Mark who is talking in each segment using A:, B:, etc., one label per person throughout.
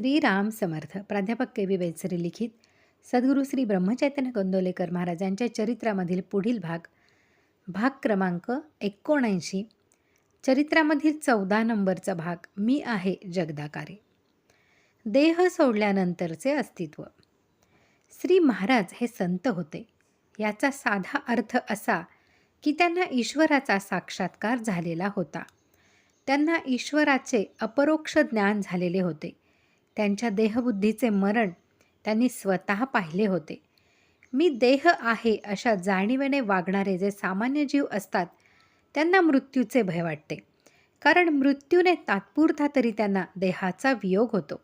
A: श्रीराम समर्थ प्राध्यापक के. व्ही बेलसरे लिखित सद्गुरू श्री ब्रह्मचैतन्य गोंदोलेकर महाराजांच्या चरित्रामधील पुढील भाग भाग क्रमांक एकोणऐंशी चरित्रामधील चौदा नंबरचा भाग मी आहे जगदाकारे. देह सोडल्यानंतरचे अस्तित्व. श्री महाराज हे संत होते. याचा साधा अर्थ असा की त्यांना ईश्वराचा साक्षात्कार झालेला होता. त्यांना ईश्वराचे अपरोक्ष ज्ञान झालेले होते. त्यांच्या देहबुद्धीचे मरण त्यांनी स्वतः पाहिले होते. मी देह आहे अशा जाणीवेने वागणारे जे सामान्य जीव असतात त्यांना मृत्यूचे भय वाटते. कारण मृत्यूने तात्पुरता तरी त्यांना देहाचा वियोग होतो.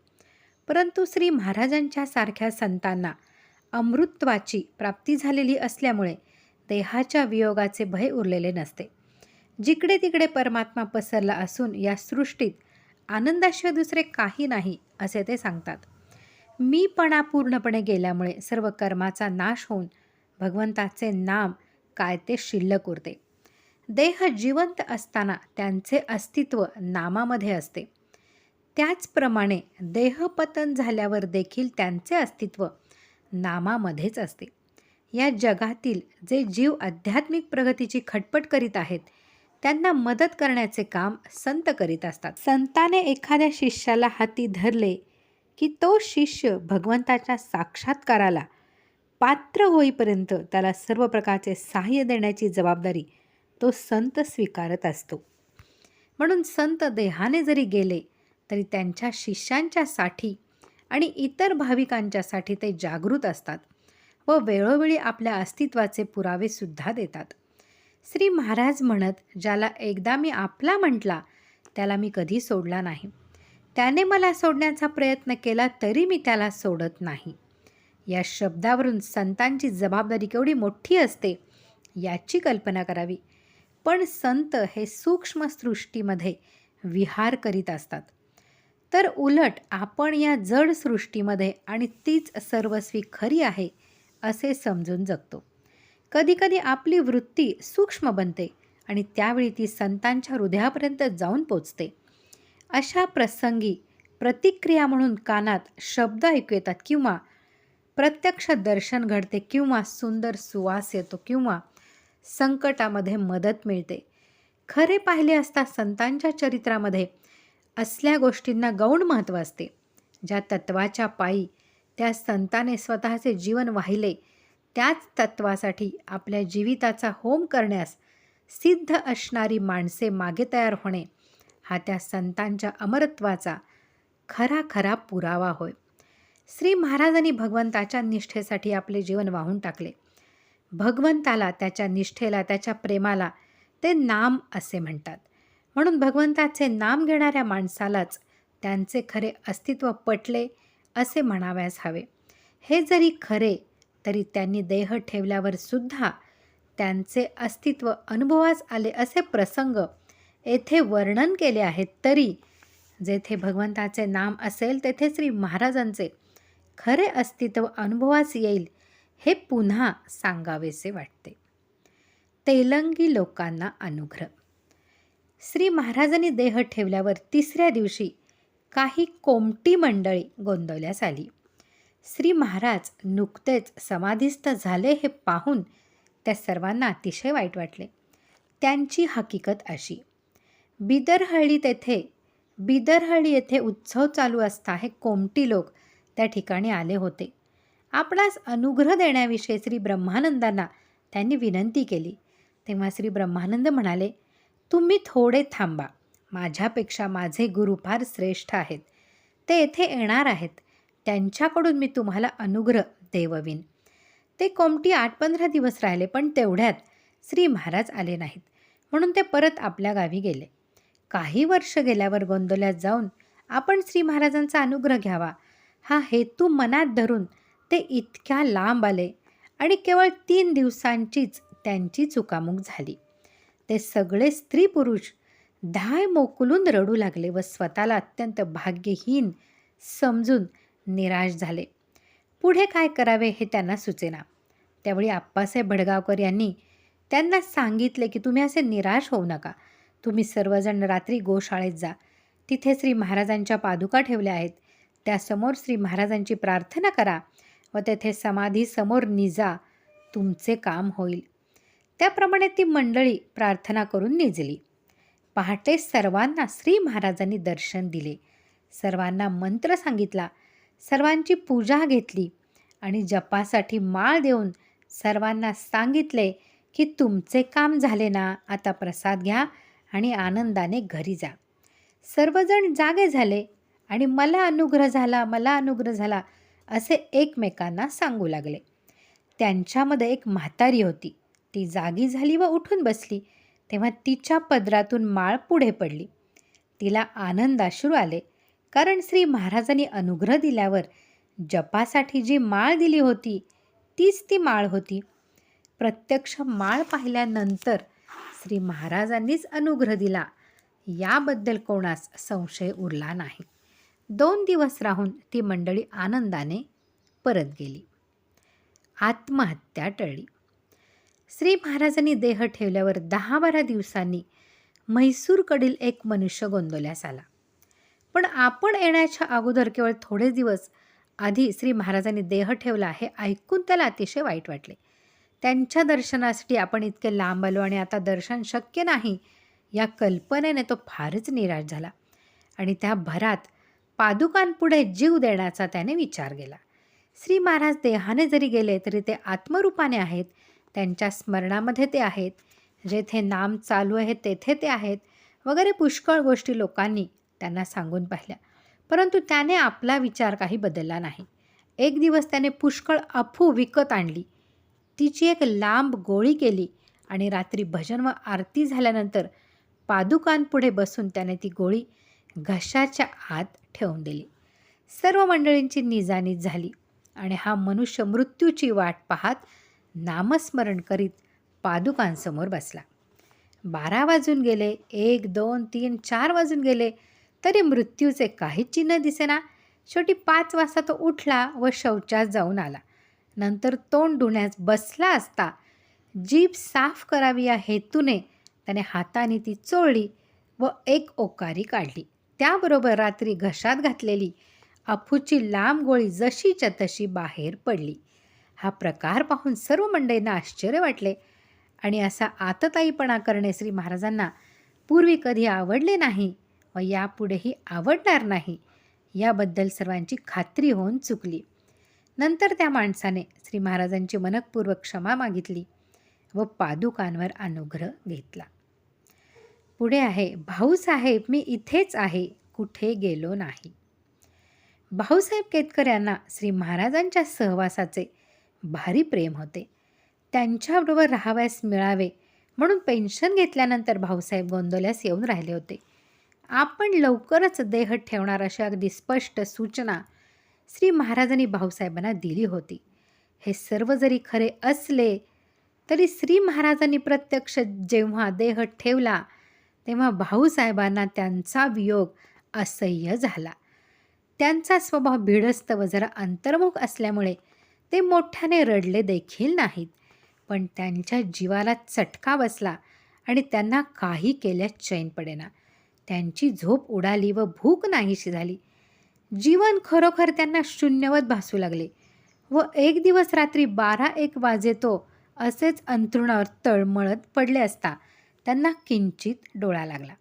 A: परंतु श्री महाराजांच्या सारख्या संतांना अमृत्वाची प्राप्ती झालेली असल्यामुळे देहाच्या वियोगाचे भय उरलेले नसते. जिकडे तिकडे परमात्मा पसरला असून या सृष्टीत आनंदाशिवाय दुसरे काही नाही असे ते सांगतात. मीपणा पूर्णपणे गेल्यामुळे सर्व कर्माचा नाश होऊन भगवंताचे नाम काय ते शिल्लक उरते. देह जिवंत असताना त्यांचे अस्तित्व नामामध्ये असते. त्याचप्रमाणे देहपतन झाल्यावर देखील त्यांचे अस्तित्व नामामध्येच असते. या जगातील जे जीव आध्यात्मिक प्रगतीची खटपट करीत आहेत त्यांना मदत करण्याचे काम संत करीत असतात. संताने एखाद्या शिष्याला हाती धरले की तो शिष्य भगवंताच्या साक्षात्काराला पात्र होईपर्यंत त्याला सर्व प्रकारचे सहाय्य देण्याची जबाबदारी तो संत स्वीकारत असतो. म्हणून संत देहाने जरी गेले तरी त्यांच्या शिष्यांच्यासाठी आणि इतर भाविकांच्यासाठी ते जागृत असतात व वेळोवेळी आपल्या अस्तित्वाचे पुरावेसुद्धा देतात. श्री महाराज म्हणत ज्याला एकदा मी आपला म्हटला त्याला मी कधी सोडला नाही. त्याने मला सोडण्याचा प्रयत्न केला तरी मी त्याला सोडत नाही. या शब्दावरून संतांची जबाबदारी केवढी मोठी असते याची कल्पना करावी. पण संत हे सूक्ष्म सृष्टीमध्ये विहार करीत असतात. तर उलट आपण या जड सृष्टीमध्ये आणि तीच सर्वस्वी खरी आहे असे समजून जगतो. कधीकधी आपली वृत्ती सूक्ष्म बनते आणि त्यावेळी ती संतांच्या हृदयापर्यंत जाऊन पोचते. अशा प्रसंगी प्रतिक्रिया म्हणून कानात शब्द ऐकू येतात किंवा प्रत्यक्ष दर्शन घडते किंवा सुंदर सुवास येतो किंवा संकटामध्ये मदत मिळते. खरे पाहिले असता संतांच्या चरित्रामध्ये असल्या गोष्टींना गौण महत्त्व असते. ज्या तत्वाच्या पायी त्या संताने स्वतःचे जीवन वाहिले त्याच तत्वासाठी आपल्या जीविताचा होम करण्यास सिद्ध असणारी माणसे मागे तयार होणे हा त्या संतांच्या अमरत्वाचा खरा खरा पुरावा होय. श्री महाराजांनी भगवंताच्या निष्ठेसाठी आपले जीवन वाहून टाकले. भगवंताला त्याच्या निष्ठेला त्याच्या प्रेमाला ते नाम असे म्हणतात. म्हणून भगवंताचे नाम घेणाऱ्या माणसालाच त्यांचे खरे अस्तित्व पटले असे म्हणावयास हवे. हे जरी खरे तरी त्यांनी देह ठेवल्यावर सुद्धा त्यांचे अस्तित्व अनुभवास आले असे प्रसंग येथे वर्णन केले आहेत. तरी जेथे भगवंताचे नाम असेल तेथे श्री महाराजांचे खरे अस्तित्व अनुभवास येईल हे पुन्हा सांगावेसे वाटते. तेलंगी लोकांना अनुग्रह. श्री महाराजांनी देह ठेवल्यावर तिसऱ्या दिवशी काही कोमटी मंडळी गोंदवल्यास आली. श्री महाराज नुकतेच समाधिस्थ झाले हे पाहून त्या सर्वांना अतिशय वाईट वाटले. त्यांची हकीकत अशी. बिदरहळ्ळी तेथे बिदरहळ्ळी येथे उत्सव चालू असता हे कोमटी लोक त्या ठिकाणी आले होते. आपणास अनुग्रह देण्याविषयी श्री ब्रह्मानंदांना त्यांनी विनंती केली. तेव्हा श्री ब्रह्मानंद म्हणाले तुम्ही थोडे थांबा. माझ्यापेक्षा माझे गुरु फार श्रेष्ठ आहेत. ते येथे येणार आहेत. त्यांच्याकडून मी तुम्हाला अनुग्रह देववीन. ते कोमटी आठ पंधरा दिवस राहिले पण तेवढ्यात श्री महाराज आले नाहीत. म्हणून ते परत आपल्या गावी गेले. काही वर्ष गेल्यावर गोंदोल्यात जाऊन आपण श्री महाराजांचा अनुग्रह घ्यावा. हा हेतू मनात धरून ते इतक्या लांब आले आणि केवळ तीन दिवसांचीच त्यांची चुकामुक झाली. ते सगळे स्त्री पुरुष धाय मोकलून रडू लागले व स्वतःला अत्यंत भाग्यहीन समजून निराश झाले. पुढे काय करावे हे त्यांना सुचेना. त्यावेळी आप्पासाहेब भडगावकर यांनी त्यांना सांगितले की तुम्ही असे निराश होऊ नका. तुम्ही सर्वजण रात्री गोशाळेत जा. तिथे श्री महाराजांच्या पादुका ठेवल्या आहेत. त्यासमोर श्री महाराजांची प्रार्थना करा व तेथे समाधीसमोर निजा. तुमचे काम होईल. त्याप्रमाणे ती मंडळी प्रार्थना करून निजली. पहाटे सर्वांना श्री महाराजांनी दर्शन दिले. सर्वांना मंत्र सांगितला. सर्वांची पूजा घेतली आणि जपासाठी माळ देऊन सर्वांना सांगितले की तुमचे काम झाले ना आता प्रसाद घ्या आणि आनंदाने घरी जा. सर्वजण जागे झाले आणि मला अनुग्रह झाला मला अनुग्रह झाला असे एकमेकांना सांगू लागले. त्यांच्यामध्ये एक म्हातारी होती. ती जागी झाली व उठून बसली. तेव्हा तिच्या पदरातून माळ पुढे पडली. तिला आनंदाश्रू आले. कारण श्री महाराजांनी अनुग्रह दिल्यावर जपासाठी जी माळ दिली होती तीच ती माळ होती. प्रत्यक्ष माळ पाहिल्यानंतर श्री महाराजांनीच अनुग्रह दिला. याबद्दल कोणास संशय उरला नाही. दोन दिवस राहून ती मंडळी आनंदाने परत गेली. आत्महत्या टळली. श्री महाराजांनी देह ठेवल्यावर दहा बारा दिवसांनी म्हैसूरकडील एक मनुष्य गोंदवल्यास आला. पण आपण येण्याच्या अगोदर केवळ थोडे दिवस आधी श्री महाराजांनी देह ठेवला हे ऐकून त्याला अतिशय वाईट वाटले. त्यांच्या दर्शनासाठी आपण इतके लांब आलो आणि आता दर्शन शक्य नाही या कल्पनेने तो फारच निराश झाला आणि त्या भरात पादुकांपुढे जीव देण्याचा त्याने विचार केला. श्री महाराज देहाने जरी गेले तरी ते आत्मरूपाने आहेत त्यांच्या स्मरणामध्ये ते आहेत जेथे नाम चालू आहे तेथे ते आहेत वगैरे पुष्कळ गोष्टी लोकांनी त्यांना सांगून पाहिल्या. परंतु त्याने आपला विचार काही बदलला नाही. एक दिवस त्याने पुष्कळ अफू विकत आणली. तिची एक लांब गोळी केली आणि रात्री भजन व आरती झाल्यानंतर पादुकांपुढे बसून त्याने ती गोळी घशाच्या आत ठेवून दिली. सर्व मंडळींची निजानीज झाली आणि हा मनुष्य मृत्यूची वाट पाहत नामस्मरण करीत पादुकांसमोर बसला. बारा वाजून गेले एक दोन तीन चार वाजून गेले. तरी मृत्यूचे काहीच चिन्ह दिसेना. शेवटी पाच वाजता तो उठला व शौचात जाऊन आला. नंतर तोंड धुण्यास बसला असता जीभ साफ करावी या हेतूने त्याने हाताने ती चोळली व एक ओकारी काढली. त्याबरोबर रात्री घशात घातलेली अफूची लांब गोळी जशीच्या तशी बाहेर पडली. हा प्रकार पाहून सर्व मंडळींना आश्चर्य वाटले आणि असा आतताईपणा करणे श्री महाराजांना पूर्वी कधी आवडले नाही. व यापुढेही आवडणार नाही. याबद्दल सर्वांची खात्री होऊन चुकली. नंतर त्या माणसाने श्री महाराजांची मनकपूर्वक क्षमा मागितली व पादुकांवर अनुग्रह घेतला. पुढे आहे भाऊसाहेब मी इथेच आहे कुठे गेलो नाही भाऊसाहेब केतकर यांना श्री महाराजांच्या सहवासाचे भारी प्रेम होते. त्यांच्याबरोबर राहावयास मिळावे म्हणून पेन्शन घेतल्यानंतर भाऊसाहेब गोंदवल्यास येऊन राहिले होते. आपण लवकरच देह ठेवणार अशी अगदी स्पष्ट सूचना श्री महाराजांनी भाऊसाहेबांना दिली होती. हे सर्व जरी खरे असले तरी श्री महाराजांनी प्रत्यक्ष जेव्हा देह ठेवला तेव्हा भाऊसाहेबांना त्यांचा वियोग असह्य झाला. त्यांचा स्वभाव भिडस्त व जरा अंतर्मुख असल्यामुळे ते मोठ्याने रडले देखील नाहीत. पण त्यांच्या जीवाला चटका बसला आणि त्यांना काही केल्यास चैन पडेना. त्यांची झोप उडाली व भूक नाहीशी झाली. जीवन खरोखर त्यांना शून्यवत भासू लागले व एक दिवस रात्री बारा एक वाजेतो असेच अंथरुणावर तळमळत पडले असता त्यांना किंचित डोळा लागला.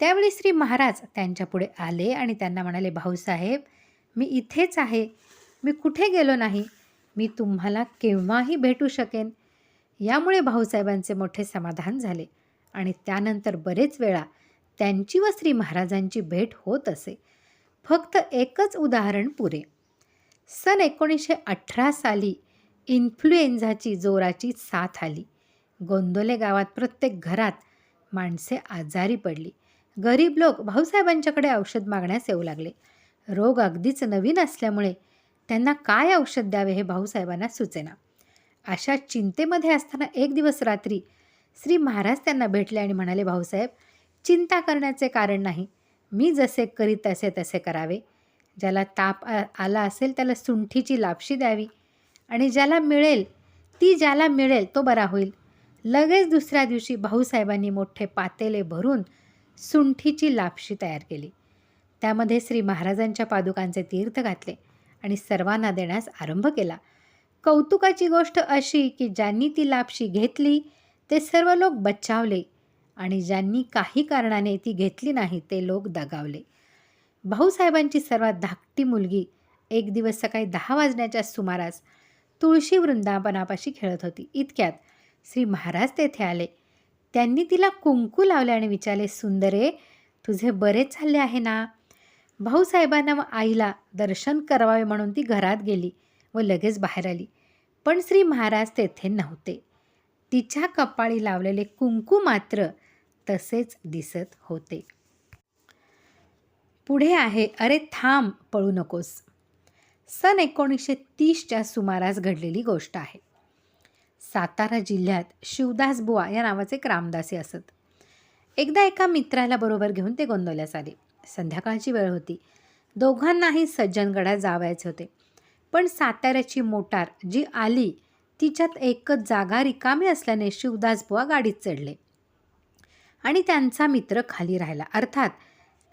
A: त्यावेळी श्री महाराज त्यांच्यापुढे आले आणि त्यांना म्हणाले भाऊसाहेब मी इथेच आहे. मी कुठे गेलो नाही? मी तुम्हाला केव्हाही भेटू शकेन. यामुळे भाऊसाहेबांचे मोठे समाधान झाले आणि त्यानंतर बरेच वेळा त्यांची व श्री महाराजांची भेट होत असे. फक्त एकच उदाहरण पुरे. सन एकोणीसशे अठरा साली इन्फ्लुएन्झाची जोराची साथ आली. गोंदोले गावात प्रत्येक घरात माणसे आजारी पडली. गरीब लोक भाऊसाहेबांच्याकडे औषध मागण्यास येऊ लागले. रोग अगदीच नवीन असल्यामुळे त्यांना काय औषध द्यावे हे भाऊसाहेबांना सुचेना. अशा चिंतेमध्ये असताना एक दिवस रात्री श्री महाराज त्यांना भेटले आणि म्हणाले भाऊसाहेब चिंता करण्याचे कारण नाही. मी जसे करीत तसे तसे करावे. ज्याला ताप आ आला असेल त्याला सुंठीची लापशी द्यावी. आणि ज्याला मिळेल ती ज्याला मिळेल तो बरा होईल. लगेच दुसऱ्या दिवशी भाऊसाहेबांनी मोठे पातेले भरून सुंठीची लापशी तयार केली. त्यामध्ये श्री महाराजांच्या पादुकांचे तीर्थ घातले आणि सर्वांना देण्यास आरंभ केला. कौतुकाची गोष्ट अशी की ज्यांनी ती लापशी घेतली ते सर्व लोक बचावले. आणि ज्यांनी काही कारणाने ती घेतली नाही ते लोक दगावले. भाऊसाहेबांची सर्वात धाकटी मुलगी एक दिवस सकाळी दहा वाजण्याच्या सुमारास तुळशी वृंदावनापाशी खेळत होती. इतक्यात श्री महाराज तेथे आले. त्यांनी तिला कुंकू लावले आणि विचारले सुंदरे तुझे बरेच चालले आहे ना भाऊसाहेबांना व आईला दर्शन करावे म्हणून ती घरात गेली व लगेच बाहेर आली. पण श्री महाराज तेथे नव्हते. तिच्या कपाळी लावलेले कुंकू मात्र तसेच दिसत होते. पुढे आहे अरे थांब पळू नकोस. सन एकोणीसशे तीसच्या सुमारास घडलेली गोष्ट आहे. सातारा जिल्ह्यात शिवदास बुवा या नावाचे एक रामदासी असत. एकदा एका मित्राला बरोबर घेऊन ते गोंदवल्यास आले. संध्याकाळची वेळ होती. दोघांनाही सज्जनगडात जावायचे होते. पण साताऱ्याची मोटार जी आली तिच्यात एकच जागा रिकामी असल्याने शिवदास बुवा गाडीत चढले. आणि त्यांचा मित्र खाली राहिला. अर्थात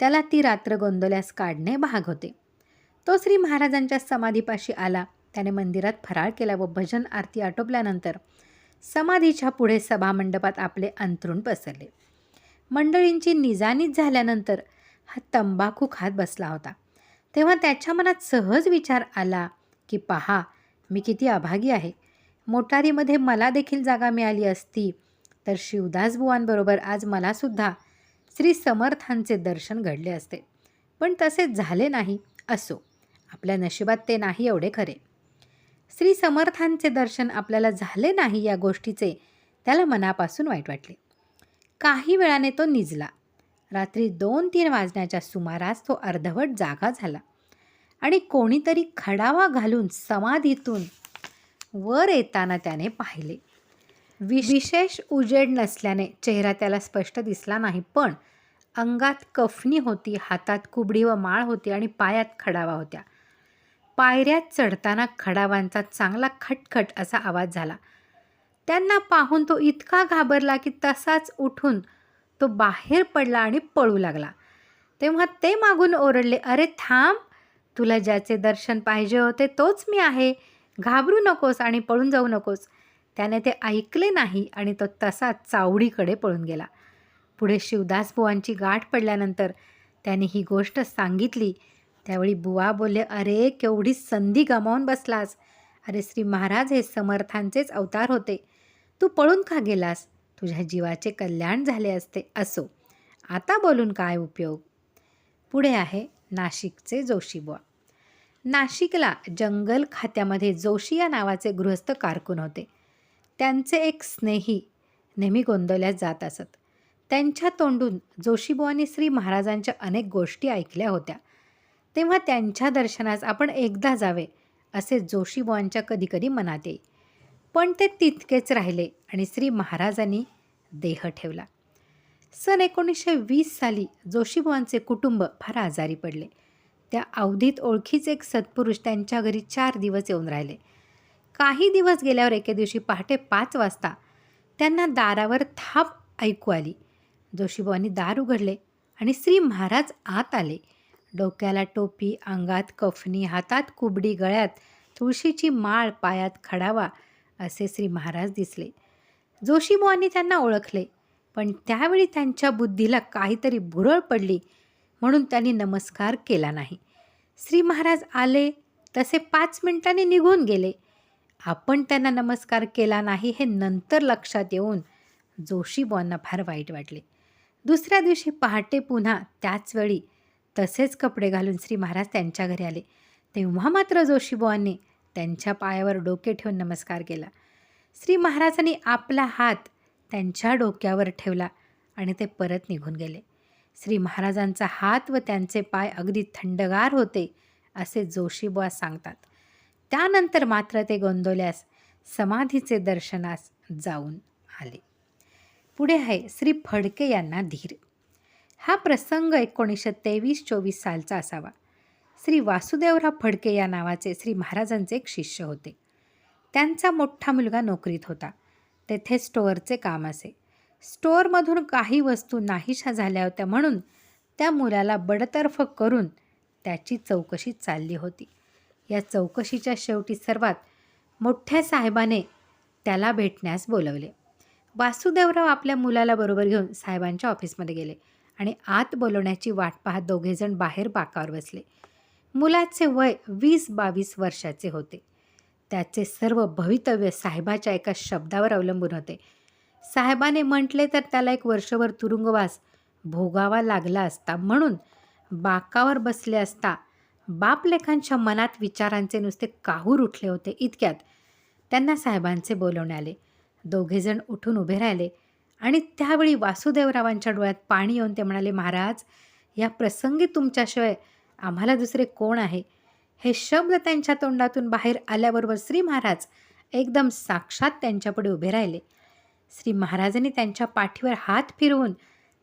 A: त्याला ती रात्र गोंदवल्यास काढणे भाग होते. तो श्री महाराजांच्या समाधीपाशी आला. त्याने मंदिरात फराळ केला व भजन आरती आटोपल्यानंतर समाधीच्या पुढे सभामंडपात आपले अंथरूण पसरले. मंडळींची निजानीज झाल्यानंतर हा तंबाखू खात बसला होता. तेव्हा त्याच्या मनात सहज विचार आला की पहा मी किती अभागी आहे. मोटारीमध्ये मला देखील जागा मिळाली असती. तर शिवदासबुवांबरोबर आज मलासुद्धा श्री समर्थांचे दर्शन घडले असते. पण तसे झाले नाही असो. आपल्या नशिबात ते नाही एवढे खरे. श्री समर्थांचे दर्शन आपल्याला झाले नाही या गोष्टीचे त्याला मनापासून वाईट वाटले. काही वेळाने तो निजला. रात्री दोन तीन वाजण्याच्या सुमारास तो अर्धवट जागा झाला आणि कोणीतरी खडावा घालून समाधीतून वर येताना त्याने पाहिले. विशेष उजेड नसल्याने चेहरा त्याला स्पष्ट दिसला नाही पण अंगात कफनी होती हातात कुबडी व माळ होती आणि पायात खडावा होत्या. पायऱ्यात चढताना खडावांचा चांगला खटखट असा आवाज झाला. त्यांना पाहून तो इतका घाबरला की तसाच उठून तो बाहेर पडला आणि पळू लागला. तेव्हा ते मागून ओरडले अरे थांब तुला ज्याचे दर्शन पाहिजे होते तोच मी आहे. घाबरू नकोस आणि पळून जाऊ नकोस. त्याने ते ऐकले नाही आणि तो तसा चावडीकडे पळून गेला. पुढे शिवदास बुवांची गाठ पडल्यानंतर त्याने ही गोष्ट सांगितली. त्यावेळी बुवा बोलले अरे केवढी संधी गमावून बसलास. अरे श्री महाराज हे समर्थांचेच अवतार होते. तू पळून का गेलास? तुझ्या जीवाचे कल्याण झाले असते असो. आता बोलून काय उपयोग? पुढे आहे नाशिकचे जोशीबुवा नाशिकला जंगल खात्यामध्ये जोशी या नावाचे गृहस्थ कारकून होते. त्यांचे एक स्नेही नेहमी गोंदवल्यात जात असत. त्यांच्या तोंडून जोशीबुवानी श्री महाराजांच्या अनेक गोष्टी ऐकल्या होत्या. तेव्हा त्यांच्या दर्शनास आपण एकदा जावे असे जोशीबुवांच्या कधीकधी मनात येई. पण ते तितकेच राहिले आणि श्री महाराजांनी देह ठेवला. सन एकोणीसशे वीस साली जोशीबुवांचे कुटुंब फार आजारी पडले. त्या अवधीत ओळखीचे एक सत्पुरुष त्यांच्या घरी चार दिवस येऊन राहिले. काही दिवस गेल्यावर एके दिवशी पहाटे पाच वाजता त्यांना दारावर थाप ऐकू आली. जोशीबाबांनी दार उघडले आणि श्री महाराज आत आले. डोक्याला टोपी अंगात कफनी हातात कुबडी गळ्यात तुळशीची माळ पायात खडावा असे श्री महाराज दिसले. जोशीबुवांनी त्यांना ओळखले पण त्यावेळी त्यांच्या बुद्धीला काहीतरी भुरळ पडली म्हणून त्यांनी नमस्कार केला नाही. श्री महाराज आले तसे पाच मिनिटांनी निघून गेले. आपण त्यांना नमस्कार केला नाही हे नंतर लक्षात येऊन जोशीबॉंना फार वाईट वाटले. दुसऱ्या दिवशी पहाटे पुन्हा त्याच वेळी तसेच कपडे घालून श्री महाराज त्यांच्या घरी आले. तेव्हा मात्र जोशीबुवांनी त्यांच्या पायावर डोके ठेवून नमस्कार केला. श्री महाराजांनी आपला हात त्यांच्या डोक्यावर ठेवला आणि ते परत निघून गेले. श्री महाराजांचा हात व त्यांचे पाय अगदी थंडगार होते असे जोशीबुवा सांगतात. त्यानंतर मात्र ते गोंदवल्यास समाधीचे दर्शनास जाऊन आले. पुढे आहे श्री फडके यांना धीर. हा प्रसंग एकोणीसशे तेवीस चोवीस सालचा असावा. श्री वासुदेवराव फडके या नावाचे श्री महाराजांचे एक शिष्य होते. त्यांचा मोठा मुलगा नोकरीत होता. तेथे स्टोअरचे काम असे. स्टोअरमधून काही वस्तू नाहीशा झाल्या होत्या म्हणून त्या मुलाला बडतर्फ करून त्याची चौकशी चालली होती. या चौकशीच्या शेवटी सर्वात मोठ्या साहेबाने त्याला भेटण्यास बोलवले. वासुदेवराव आपल्या मुलाला बरोबर घेऊन साहेबांच्या ऑफिसमध्ये गेले आणि आत बोलवण्याची वाट पाहत दोघेजण बाहेर बाकावर बसले. मुलाचे वय वीस बावीस वर्षाचे होते. त्याचे सर्व भवितव्य साहेबाच्या एका शब्दावर अवलंबून होते. साहेबाने म्हटले तर त्याला एक वर्षभर तुरुंगवास भोगावा लागला असता म्हणून बाकावर बसले असता बापलेखांच्या मनात विचारांचे नुसते काहूर उठले होते इतक्यात. त्यांना साहेबांचे बोलवणे आले. दोघेजण उठून उभे राहिले आणि त्यावेळी वासुदेवरावांच्या डोळ्यात पाणी येऊन ते म्हणाले महाराज या प्रसंगी तुमच्याशिवाय आम्हाला दुसरे कोण आहे? हे शब्द त्यांच्या तोंडातून बाहेर आल्याबरोबर श्री महाराज एकदम साक्षात त्यांच्यापुढे उभे राहिले. श्री महाराजांनी त्यांच्या पाठीवर हात फिरवून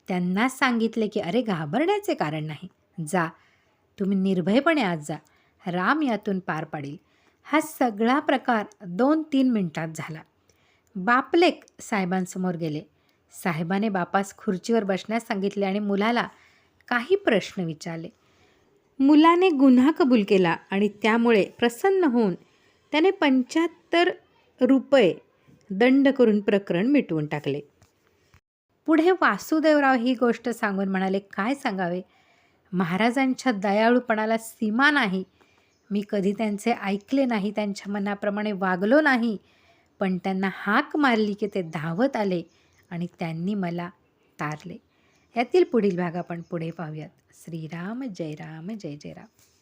A: त्यांना सांगितले की अरे घाबरण्याचे कारण नाही. जा तुम्ही निर्भयपणे आज जा. राम यातून पार पाडील. हा सगळा प्रकार दोन तीन मिनिटात झाला. बापलेक साहेबांसमोर गेले. साहेबाने बापास खुर्चीवर बसण्यास सांगितले आणि मुलाला काही प्रश्न विचारले. मुलाने गुन्हा कबूल केला आणि त्यामुळे प्रसन्न होऊन त्याने पंच्याहत्तर रुपये दंड करून प्रकरण मिटवून टाकले. पुढे वासुदेवराव ही गोष्ट सांगून म्हणाले काय सांगावे? महाराजांच्या दयाळूपणाला सीमा नाही. मी कधी त्यांचे ऐकले नाही त्यांच्या मनाप्रमाणे वागलो नाही. पण त्यांना हाक मारली की ते धावत आले आणि त्यांनी मला तारले. यातील पुढील भाग आपण पुढे पाहूयात. श्रीराम जय राम जय जय राम.